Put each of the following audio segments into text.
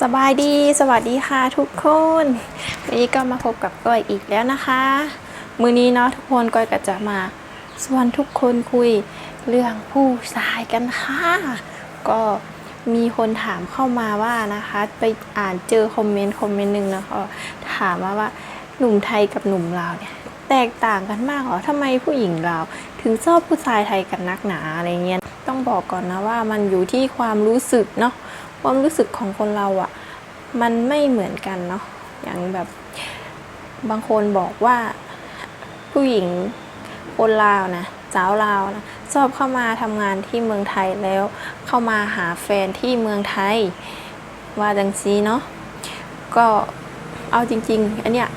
สบายดีสวัสดีค่ะทุกคนวันนี้ก็มาพบกับก้อยอีกแล้วนะคะ มือนี้เนาะทุกคนก้อยก็จะมาชวนทุกคนคุยเรื่องผู้ชายกันค่ะก็มีคนถามเข้ามาว่านะคะ ไปอ่านเจอคอมเมนต์คอมเมนต์หนึ่งนะคะถามมาว่าหนุ่มไทยกับหนุ่มลาวเนี่ยแตกต่างกันมากเหรอทำไมผู้หญิงลาวถึงชอบผู้ชายไทยกันนักหนาอะไรเงี้ยต้องบอกก่อนนะว่ามันอยู่ที่ความรู้สึกเนาะ ความรู้สึกของคนเราอะ่ะ มันไม่เหมือนกันเนาะอย่างแบบบางคนบอกว่าผู้หญิงคนลาวนะสาวลาวนะชอบเข้ามาทำงานที่เมืองไทยแล้ว เข้ามาหาแฟนที่เมืองไทย ว่าจังซีเนาะก็เอาจริง ๆ อันเนี้ย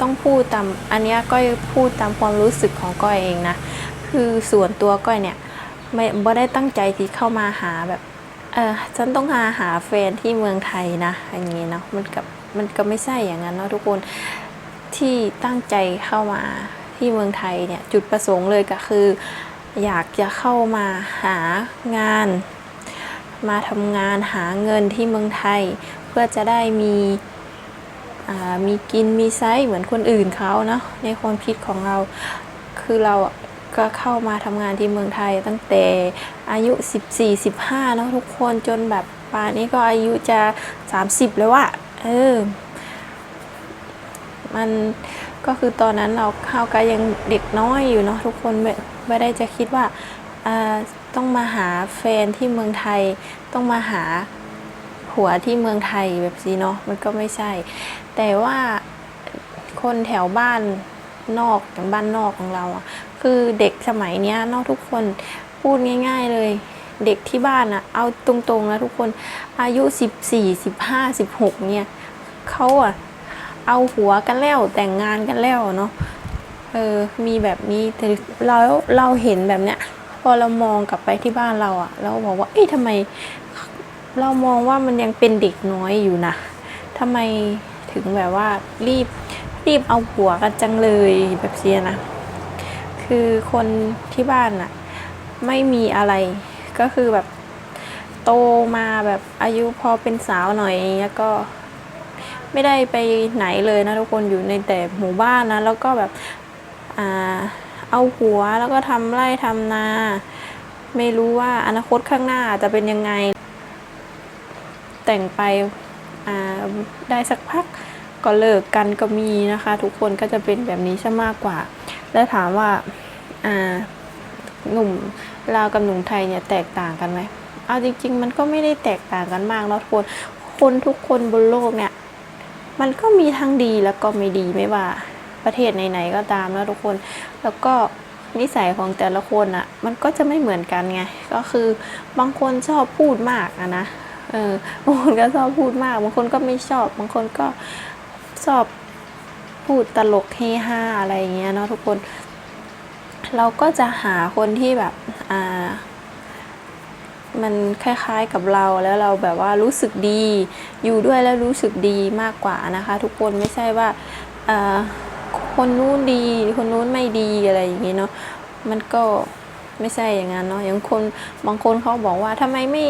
ต้องพูดตามอันเนี้ยก้อยพูดตามความรู้สึกของก้อยเองนะ คือส่วนตัวก้อยเนี่ยไม่บ่ได้ตั้งใจที่เข้ามาหาแบบ ออฉันต้องหาหาแฟนที่เมืองไทยนะอย่างนี้เนาะมันกับมันก็ไม่ใช่อย่างนั้นเนาะทุกคนที่ตั้งใจเข้ามาที่เมืองไทยเนี่ยจุดประสงค์เลยก็คือ อยากจะเข้ามาหางาน มาทำงานหาเงินที่เมืองไทย เพื่อจะได้มีมีกินมีไซส์เหมือนคนอื่นเขาเนาะในความคิดของเราคือเรา ก็เข้ามาทำงานที่เมืองไทยตั้งแต่อายุ 14 15เนาะทุกคนจนแบบป่านนี้ก็อายุจะ 30 แล้วอะเออ มันก็คือตอนนั้นเราเข้าก็ยังเด็กน้อยอยู่เนาะทุกคนไม่ได้จะคิดว่าต้องมาหาแฟนที่เมืองไทย ต้องมาหาผัวที่เมืองไทยแบบนี้เนาะมันก็ไม่ใช่ แต่ว่าคนแถวบ้านนอกอย่างบ้านนอกของเรา คือเด็กสมัยเนี้ยนอกทุกคนพูดง่าย ๆเลย เด็กที่บ้านอะเอาตรงๆนะทุกคนอายุ 14 15 16 เนี่ยเขาอะเอาหัวกันแล้วแต่งงานกันแล้วเนาะเออมีแบบนี้แต่เราเราเห็นแบบเนี้ยพอเรามองกลับไปที่บ้านเราอะเราบอกว่าเอ๊ะทำไม เรามองว่ามันยังเป็นเด็กน้อยอยู่นะทำไมถึงแบบว่ารีบรีบเอาผัวกันจังเลยแบบเสียนะ คือคนที่บ้านอะไม่มีอะไรก็คือแบบโตมาแบบอายุพอเป็นสาวหน่อยแล้วก็ไม่ได้ไปไหนเลยนะทุกคนอยู่ในแต่หมู่บ้านนะ แล้วก็แบบอ่าเอาหัวแล้วก็ทำไร่ทำนา ไม่รู้ว่าอนาคตข้างหน้าจะเป็นยังไง แต่งไปได้สักพัก ก็เลิกกันก็มีนะคะ ทุกคนก็จะเป็นแบบนี้ซะมากกว่า แล้วถามว่าอ่าหนุ่มลาวกับหนุ่มไทยเนี่ยแตกต่างกันไหมเอาจริง ๆ มันก็ไม่ได้แตกต่างกันมากเนาะทุกคนคนทุกคนบนโลกเนี่ย มันก็มีทั้งดีแล้วก็ไม่ดีไม่ว่าประเทศไหนๆก็ตามนะทุกคน แล้วก็นิสัยของแต่ละคนอะ่ะ มันก็จะไม่เหมือนกันไง ก็คือบางคนชอบพูดมากอะนะ เออบางคนก็ชอบพูดมาก บางคนก็ไม่ชอบ บางคนก็ ชอบพูดตลกเฮฮาอะไรอย่างเงี้ยเนาะทุกคน เราก็จะหาคนที่แบบอ่ามันคล้ายๆกับเราแล้วเราแบบว่ารู้สึกดี อยู่ด้วยแล้วรู้สึกดีมากกว่านะคะ ทุกคนไม่ใช่ว่าคนนู้นดีคนนู้นไม่ดีอะไรอย่างนี้เนาะมันก็ไม่ใช่อย่างนั้นเนาะอย่างคนบางคนเขาบอกว่าทำไมไม่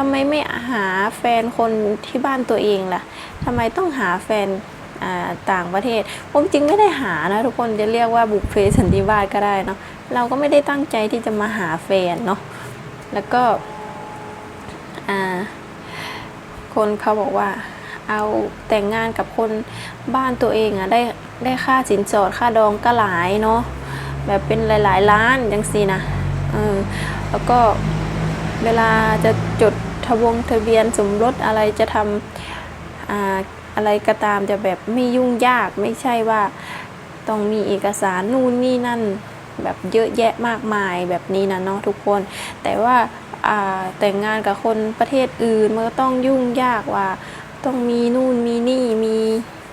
อ่าทำไมไม่หาแฟนคนที่บ้านตัวเองล่ะทำไมต้องหาแฟนต่างประเทศผมจริงไม่ได้หานะทุกคนจะเรียกว่าบุกเพสันติวาสก็ได้เนาะเราก็ไม่ได้ตั้งใจที่จะมาหาแฟนเนาะแล้วก็คนเขาบอกว่าเอาแต่งงานกับคนบ้านตัวเองอะได้ได้ค่าสินสอดค่าดองก็หลายเนาะแบบเป็นหลาย ๆ ล้านจังสินะเออแล้วก็เวลาจะจด ทะวงทะเบียนสมรสอะไรจะทำอ่าอะไรก็ตามจะแบบไม่ยุ่งยากไม่ใช่ว่าต้องมีเอกสารนู่นนี่นั่นแบบเยอะแยะมากมายแบบนี้นะเนาะทุกคน แต่ว่าอ่าแต่งงานกับคนประเทศอื่นมันก็ต้องยุ่งยากว่า ต้องมีนู่นมีนี่มี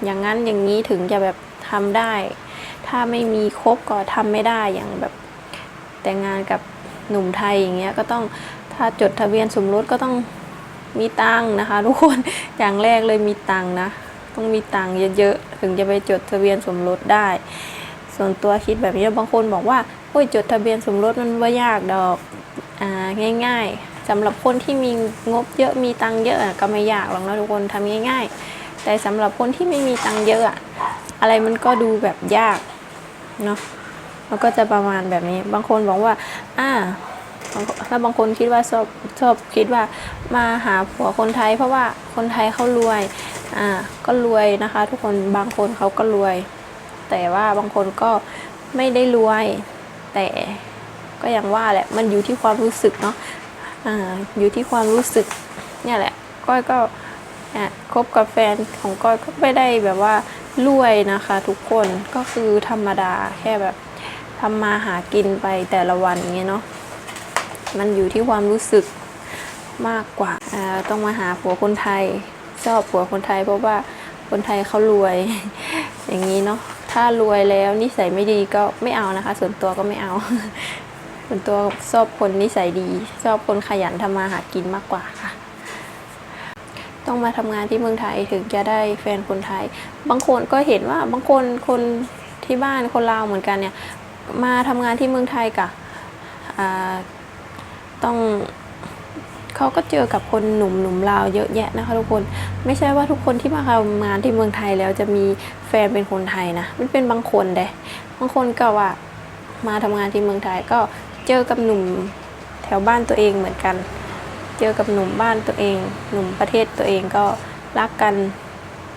อย่างนั้นอย่างนี้ถึงจะแบบทำได้ ถ้าไม่มีครบก็ทำไม่ได้อย่างแบบแต่งงานกับหนุ่มไทยอย่างเงี้ยก็ต้อง ถ้าจดทะเบียนสมรสก็ต้องมีตังค์นะคะ ทุกคนอย่างแรกเลยมีตังค์นะต้องมีตังค์เยอะๆถึงจะไปจดทะเบียนสมรสได้ ส่วนตัวคิดแบบนี้บางคนบอกว่าโอ้ยจดทะเบียนสมรสมันว่ายากดอกอ่าง่าย ๆสำหรับคนที่มีงบเยอะมีตังค์เยอะก็ไม่ยากหรอกนะทุกคนทำง่าย ๆ แต่สำหรับคนที่ไม่มีตังค์เยอะอะอะไรมันก็ดูแบบยากเนาะมันก็จะประมาณแบบนี้ บางคนบอกว่า อ่า ถ้าบางคนคิดว่าชอบชอบคิดว่ามาหาผัวคนไทย เพราะว่าคนไทยเขารวยอ่าก็รวยนะคะ ทุกคนบางคนเขาก็รวย แต่ว่าบางคนก็ไม่ได้รวย แต่ก็อย่างว่าแหละมันอยู่ที่ความรู้สึกเนาะอ่าอยู่ที่ความรู้สึกเนี่ยแหละก้อยก็คบกับแฟนของก้อยก็ไม่ได้แบบว่ารวยนะคะ ทุกคนก็คือธรรมดาแค่แบบทำมาหากินไปแต่ละวันเงี้ยเนาะ มันอยู่ที่ความรู้สึกมากกว่า ต้องมาหาผัวคนไทย ชอบผัวคนไทย เพราะว่าคนไทยเขารวย อย่างนี้เนาะ ถ้ารวยแล้วนิสัยไม่ดีก็ไม่เอานะคะ ส่วนตัวก็ไม่เอา ส่วนตัวชอบคนนิสัยดี ชอบคนขยันทำมาหากินมากกว่าค่ะ ต้องมาทำงานที่เมืองไทยถึงจะได้แฟนคนไทย บางคนก็เห็นว่าบางคนคนที่บ้านคนลาวเหมือนกันเนี่ย มาทำงานที่เมืองไทยกะอ่า ต้องเขาก็เจอกับคนหนุ่มหนุ่มลาวเยอะแยะนะคะทุกคนไม่ใช่ว่าทุกคนที่มาทำงานที่เมืองไทยแล้วจะมีแฟนเป็นคนไทยนะมันเป็นบางคนเดบางคนก็ว่ามาทำงานที่เมืองไทยก็เจอกับหนุ่มแถวบ้านตัวเองเหมือนกัน เจอกับหนุ่มบ้านตัวเอง หนุ่มประเทศตัวเองก็รักกัน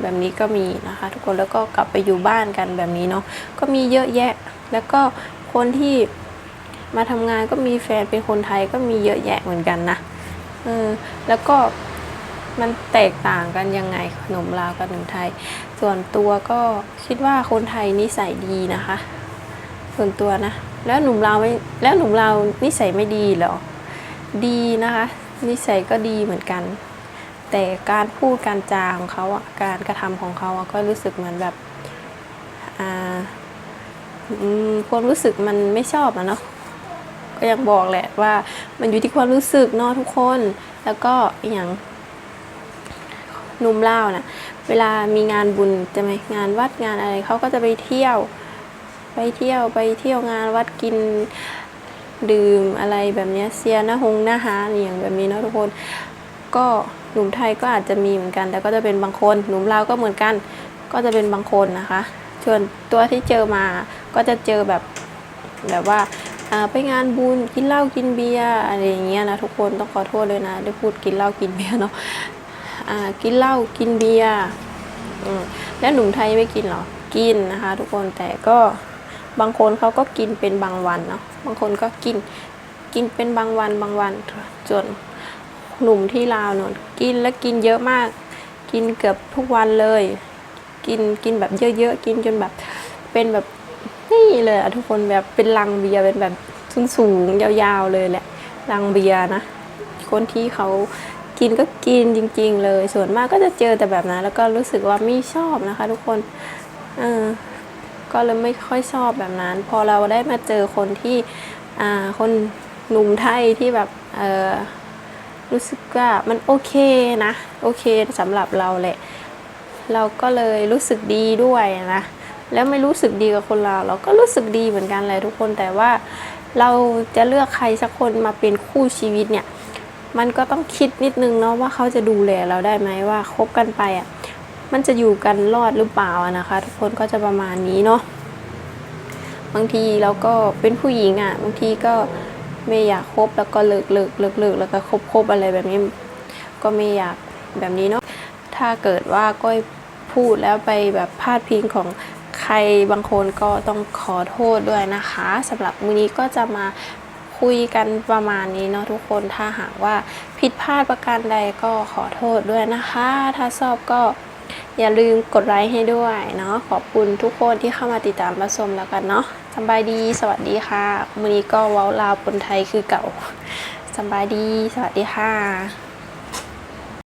แบบนี้ก็มีนะคะ ทุกคนแล้วก็กลับไปอยู่บ้านกันแบบนี้เนาะก็มีเยอะแยะ แล้วก็คนที่ มาทำงานก็มีแฟนเป็นคนไทยก็มีเยอะแยะเหมือนกันนะเออแล้วก็มันแตกต่างกันยังไงขนมลาวกับขนมไทย ส่วนตัวก็คิดว่าคนไทยนิสัยดีนะคะ ส่วนตัวนะ แล้วหนุ่มลาวไม่แล้วหนุ่มลาวนิสัยไม่ดีหรอ ดีนะคะ นิสัยก็ดีเหมือนกัน แต่การพูดการจาของเขาอะการกระทำของเขาอะก็รู้สึกเหมือนแบบอ่าอืมความรู้สึกมันไม่ชอบอะเนาะ ก็ยังบอกแหละว่ามันอยู่ที่ความรู้สึกเนาะทุกคน แล้วก็อย่างหนุ่มเล่านะเวลามีงานบุญจะไหมงานวัดงานอะไรเขาก็จะไปเที่ยว ไปเที่ยวไปเที่ยวงานวัดกินดื่มอะไรแบบเนี้เซียหน้าหงหน้าฮานอย่างแบบนี้เนาะทุกคน ก็หนุ่มไทยก็อาจจะมีเหมือนกัน แต่ก็จะเป็นบางคนหนุ่มลาวก็เหมือนกัน ก็จะเป็นบางคนนะคะส่วนตัวที่เจอมาก็จะเจอแบบแบบว่า ไปงานบุญกินเหล้ากินเบียร์อะไรอย่างเงี้ยนะทุกคนต้องขอโทษเลยนะ ได้พูดกินเหล้ากินเบียร์เนาะกินเหล้ากินเบียร์แล้วหนุ่มไทยไม่กินหรอกินนะคะ ทุกคนแต่ก็บางคนเขาก็กินเป็นบางวันเนาะบางคนก็กินกินเป็นบางวันบางวันส่วนหนุ่มที่ลาวเนอะกินแล้วกินเยอะมาก กินเกือบทุกวันเลย กินกินแบบเยอะๆกินจนแบบเป็นแบบ นี่เลยอะทุกคนแบบเป็นลังเบียร์เป็นแบบสูงๆยาวๆเลยแหละลังเบียร์นะ คนที่เขากินก็กินจริง ๆ เลย ส่วนมากก็จะเจอแต่แบบนั้นแล้วก็รู้สึกว่าไม่ชอบนะคะ ทุกคนเออก็เลยไม่ค่อยชอบแบบนั้น พอเราได้มาเจอคนที่อ่าคนหนุ่มไทยที่แบบเออรู้สึกว่ามันโอเคนะ โอเคสำหรับเราแหละ เราก็เลยรู้สึกดีด้วยนะ แล้วไม่รู้สึกดีกับคนเราวเราก็รู้สึกดีเหมือนกันเลยทุกคนแต่ว่าเราจะเลือกใครสักคนมาเป็นคู่ชีวิตเนี่ย มันก็ต้องคิดนิดนึงเนาะว่าเขาจะดูแลเราได้ไหมว่าคบกันไปอะมันจะอยู่กันรอดหรือเปล่านะคะ ทุกคนก็จะประมาณนี้เนาะบางทีเราก็เป็นผู้หญิงอะบางทีก็ไม่อยากคบแล้วก็เลิกเลิกเลิกเลิกแล้วก็คบคบอะไรแบบนี้ ก็ไม่อยากแบบนี้เนาะถ้าเกิดว่าก้อยพูดแล้วไปแบบพาดพิงของ รบางคนก็ต้องขอโทษด้วยนะคะสำหรับมือนี้ก็จะมาคุยกันประมาณนี้เนาะทุกคนถ้าหากว่าผิดพลาดประการใดก็ขอโทษด้วยนะคะ ถ้าชอบก็อย่าลืมกดไลค์ให้ด้วยเนาะขอบคุณทุกคนที่เข้ามาติดตามรับชมแล้วกันเนาะสบายดีสวัสดีค่ะมือนี้ก็เว้าลาวปนไทยคือเก่าสบายดีสวัสดีค่ะ